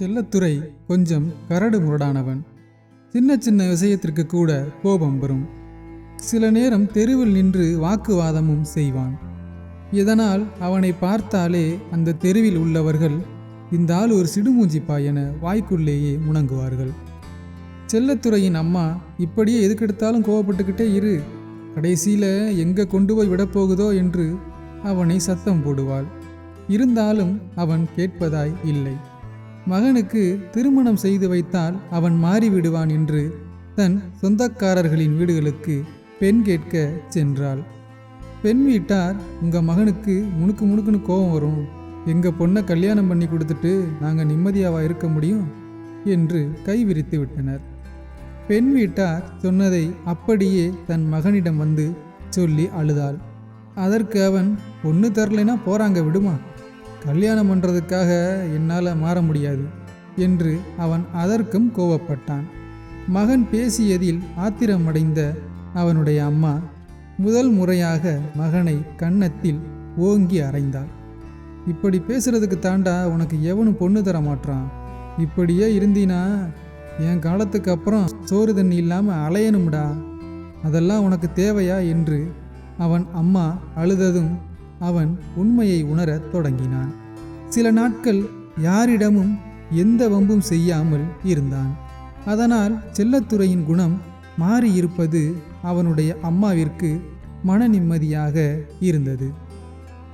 செல்லத்துறை கொஞ்சம் கரடு முரடானவன். சின்ன சின்ன விஷயத்திற்கு கூட கோபம் வரும். சில நேரம் தெருவில் நின்று வாக்குவாதமும் செய்வான். இதனால் அவனை பார்த்தாலே அந்த தெருவில் உள்ளவர்கள் இந்த ஆள் ஒரு சிடுமூஞ்சிப்பா என வாய்க்குள்ளேயே முணங்குவார்கள். செல்லத்துறையின் அம்மா இப்படியே எதுக்கெடுத்தாலும் கோவப்பட்டுக்கிட்டே இரு. கடைசியில் எங்கே கொண்டு போய் விடப்போகுதோ என்று அவனை சத்தம் போடுவாள். இருந்தாலும் அவன் கேட்பதாய் இல்லை. மகனுக்கு திருமணம் செய்து வைத்தால் அவன் மாறிவிடுவான் என்று தன் சொந்தக்காரர்களின் வீடுகளுக்கு பெண் கேட்க சென்றாள். பெண் வீட்டார் உங்கள் மகனுக்கு முணுக்கு முணுக்குன்னு கோபம் வரும். எங்கள் பொண்ணை கல்யாணம் பண்ணி கொடுத்துட்டு நாங்கள் நிம்மதியாக இருக்க முடியும்? என்று கைவிரித்து விட்டனர். பெண் வீட்டார் சொன்னதை அப்படியே தன் மகனிடம் வந்து சொல்லி அழுதாள். அதற்கு அவன் ஒன்று தரலைன்னா போகிறாங்க விடுமா? கல்யாணம் பண்ணுறதுக்காக என்னால் மாற முடியாது என்று அவன் அதற்கும் கோவப்பட்டான். மகன் பேசியதில் ஆத்திரமடைந்த அவனுடைய அம்மா முதல் முறையாக மகனை கன்னத்தில் ஓங்கி அறைந்தாள். இப்படி பேசுறதுக்கு தாண்டா உனக்கு எவனும் பொண்ணு தர மாட்றான்? இப்படியே இருந்தினா என் காலத்துக்கு அப்புறம் சோறு தண்ணி இல்லாமல் அலையணும்டா. அதெல்லாம் உனக்கு தேவையா? என்று அவன் அம்மா அழுததும் அவன் உண்மையை உணரத் தொடங்கினான். சில நாட்கள் யாரிடமும் எந்த வம்பும் செய்யாமல் இருந்தான். அதனால் செல்லத்துறையின் குணம் மாறியிருப்பது அவனுடைய அம்மாவிற்கு மன நிம்மதியாக இருந்தது.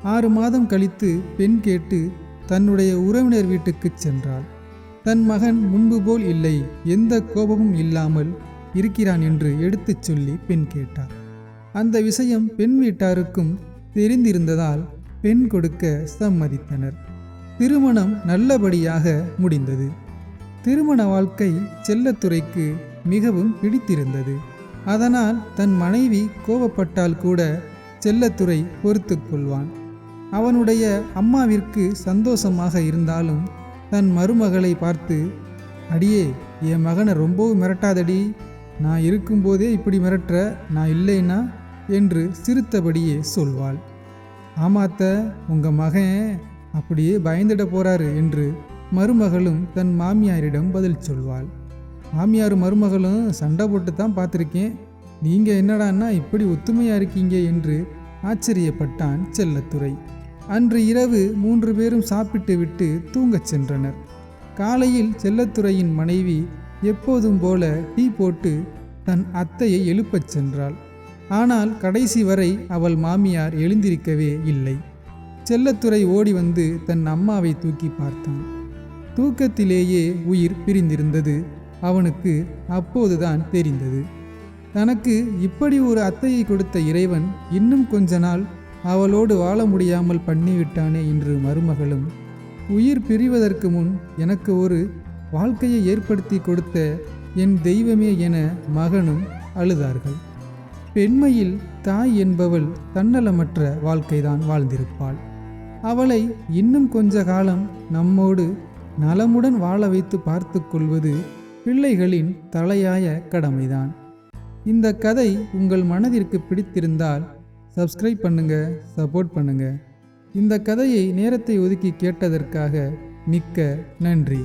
ஆறு மாதம் கழித்து பெண் கேட்டு தன்னுடைய உறவினர் வீட்டுக்குச் சென்றாள். தன் மகன் முன்பு போல் இல்லை எந்த கோபமும் இல்லாமல் இருக்கிறான் என்று எடுத்துச் சொல்லி பெண் கேட்டார் அந்த விஷயம் பெண் வீட்டாருக்கும் தெரிந்திருந்ததால் பெண் கொடுக்க சம்மதித்தனர். திருமணம் நல்லபடியாக முடிந்தது. திருமண வாழ்க்கை செல்லத்துறைக்கு மிகவும் பிடித்திருந்தது. அதனால் தன் மனைவி கோபப்பட்டால் கூட செல்லத்துறை பொறுத்து கொள்வான். அவனுடைய அம்மாவிற்கு சந்தோஷமாக இருந்தாலும் தன் மருமகளை பார்த்து அடியே என் மகனை ரொம்பவும் மிரட்டாதடி. நான் இருக்கும்போதே இப்படி மிரட்டுற. நான் இல்லைன்னா என்று சிரித்தபடியே சொல்வாள். ஆமாத்த உங்கள் மகன் அப்படியே பயந்துட போறாரு என்று மருமகளும் தன் மாமியாரிடம் பதில் சொல்வாள். மாமியார் மருமகளும் சண்டை போட்டு தான் பார்த்துருக்கேன். நீங்கள் என்னடான்னா இப்படி ஒத்துமையாக இருக்கீங்க என்று ஆச்சரியப்பட்டான் செல்லத்துறை. அன்று இரவு மூன்று பேரும் சாப்பிட்டு விட்டு தூங்கச் சென்றனர். காலையில் செல்லத்துறையின் மனைவி எப்போதும் போல டீ போட்டு தன் அத்தையை எழுப்பச் சென்றாள். ஆனால் கடைசி வரை அவள் மாமியார் எழுந்திருக்கவே இல்லை. செல்லத்துறை ஓடி வந்து தன் அம்மாவை தூக்கி பார்த்தான். தூக்கத்திலேயே உயிர் பிரிந்திருந்தது. அவனுக்கு அப்போதுதான் தெரிந்தது. தனக்கு இப்படி ஒரு அத்தையை கொடுத்த இறைவன் இன்னும் கொஞ்ச நாள் அவளோடு வாழ முடியாமல் பண்ணிவிட்டானே என்று மருமகளும் உயிர் பிரிவதற்கு முன் எனக்கு ஒரு வாழ்க்கையை ஏற்படுத்தி கொடுத்த என் தெய்வமே என மகனும் அழுதார்கள். பெண்மையில் தாய் என்பவள் தன்னலமற்ற வாழ்க்கைதான் வாழ்ந்திருப்பாள். அவளை இன்னும் கொஞ்ச காலம் நம்மோடு நலமுடன் வாழ வைத்து பார்த்து கொள்வது பிள்ளைகளின் தலையாய கடமைதான். இந்த கதை உங்கள் மனதிற்கு பிடித்திருந்தால் சப்ஸ்கிரைப் பண்ணுங்க சப்போர்ட் பண்ணுங்க. இந்த கதையை நேரத்தை ஒதுக்கி கேட்டதற்காக மிக்க நன்றி.